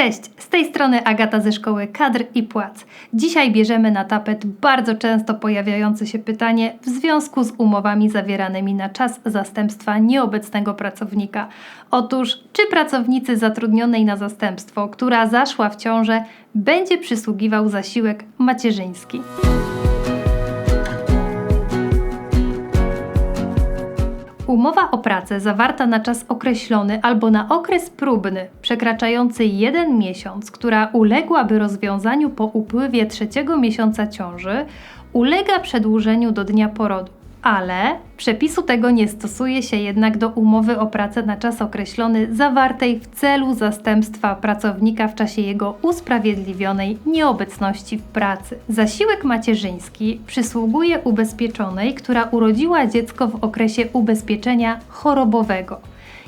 Cześć, z tej strony Agata ze Szkoły Kadr i Płac. Dzisiaj bierzemy na tapet bardzo często pojawiające się pytanie w związku z umowami zawieranymi na czas zastępstwa nieobecnego pracownika. Otóż, czy pracownicy zatrudnionej na zastępstwo, która zaszła w ciążę, będzie przysługiwał zasiłek macierzyński? Umowa o pracę zawarta na czas określony albo na okres próbny przekraczający jeden miesiąc, która uległaby rozwiązaniu po upływie trzeciego miesiąca ciąży, ulega przedłużeniu do dnia porodu ale przepisu tego nie stosuje się jednak do umowy o pracę na czas określony zawartej w celu zastępstwa pracownika w czasie jego usprawiedliwionej nieobecności w pracy. Zasiłek macierzyński przysługuje ubezpieczonej, która urodziła dziecko w okresie ubezpieczenia chorobowego.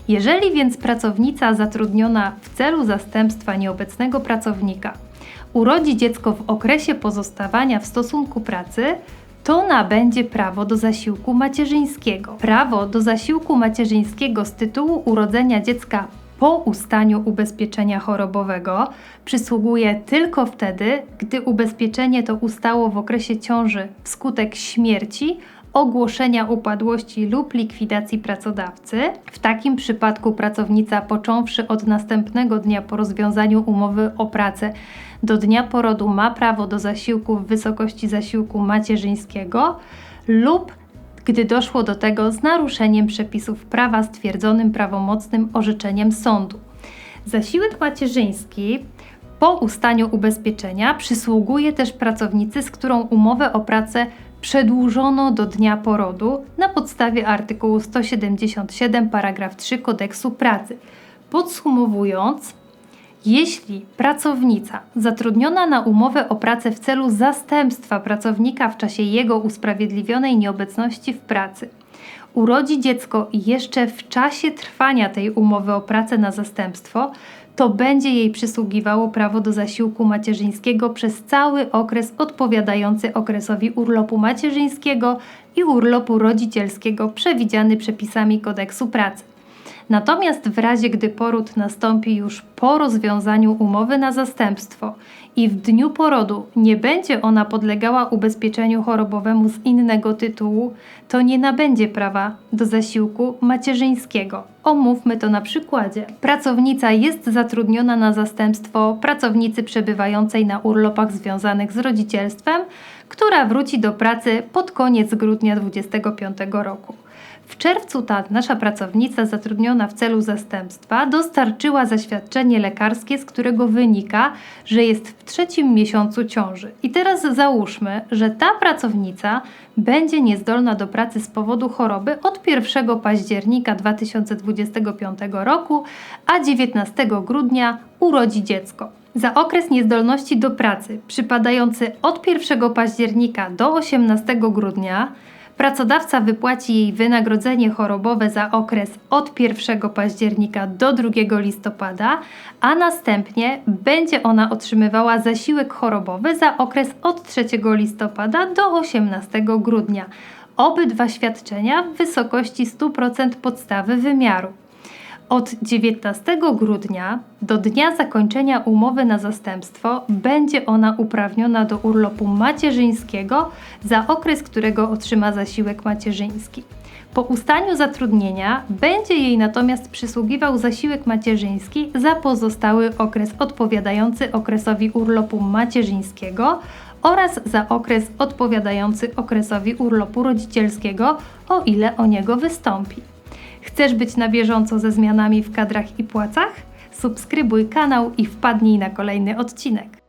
Jeżeli więc pracownica zatrudniona w celu zastępstwa nieobecnego pracownika urodzi dziecko w okresie pozostawania w stosunku pracy, to nabędzie prawo do zasiłku macierzyńskiego. Prawo do zasiłku macierzyńskiego z tytułu urodzenia dziecka po ustaniu ubezpieczenia chorobowego przysługuje tylko wtedy, gdy ubezpieczenie to ustało w okresie ciąży wskutek śmierci ogłoszenia upadłości lub likwidacji pracodawcy. W takim przypadku pracownica, począwszy od następnego dnia po rozwiązaniu umowy o pracę do dnia porodu, ma prawo do zasiłku w wysokości zasiłku macierzyńskiego lub gdy doszło do tego z naruszeniem przepisów prawa stwierdzonym prawomocnym orzeczeniem sądu. Zasiłek macierzyński po ustaniu ubezpieczenia przysługuje też pracownicy, z którą umowę o pracę przedłużono do dnia porodu na podstawie artykułu 177 paragraf 3 kodeksu pracy. Podsumowując, jeśli pracownica zatrudniona na umowę o pracę w celu zastępstwa pracownika w czasie jego usprawiedliwionej nieobecności w pracy urodzi dziecko jeszcze w czasie trwania tej umowy o pracę na zastępstwo, to będzie jej przysługiwało prawo do zasiłku macierzyńskiego przez cały okres odpowiadający okresowi urlopu macierzyńskiego i urlopu rodzicielskiego przewidziany przepisami kodeksu pracy. Natomiast w razie gdy poród nastąpi już po rozwiązaniu umowy na zastępstwo i w dniu porodu nie będzie ona podlegała ubezpieczeniu chorobowemu z innego tytułu, to nie nabędzie prawa do zasiłku macierzyńskiego. Omówmy to na przykładzie. Pracownica jest zatrudniona na zastępstwo pracownicy przebywającej na urlopach związanych z rodzicielstwem, która wróci do pracy pod koniec grudnia 2025 roku. W czerwcu ta nasza pracownica zatrudniona w celu zastępstwa dostarczyła zaświadczenie lekarskie, z którego wynika, że jest w trzecim miesiącu ciąży. I teraz załóżmy, że ta pracownica będzie niezdolna do pracy z powodu choroby od 1 października 2025 roku, a 19 grudnia urodzi dziecko. Za okres niezdolności do pracy przypadający od 1 października do 18 grudnia Pracodawca wypłaci jej wynagrodzenie chorobowe za okres od 1 października do 2 listopada, a następnie będzie ona otrzymywała zasiłek chorobowy za okres od 3 listopada do 18 grudnia. Obydwa świadczenia w wysokości 100% podstawy wymiaru. Od 19 grudnia do dnia zakończenia umowy na zastępstwo będzie ona uprawniona do urlopu macierzyńskiego za okres, którego otrzyma zasiłek macierzyński. Po ustaniu zatrudnienia będzie jej natomiast przysługiwał zasiłek macierzyński za pozostały okres odpowiadający okresowi urlopu macierzyńskiego oraz za okres odpowiadający okresowi urlopu rodzicielskiego, o ile o niego wystąpi. Chcesz być na bieżąco ze zmianami w kadrach i płacach? Subskrybuj kanał i wpadnij na kolejny odcinek.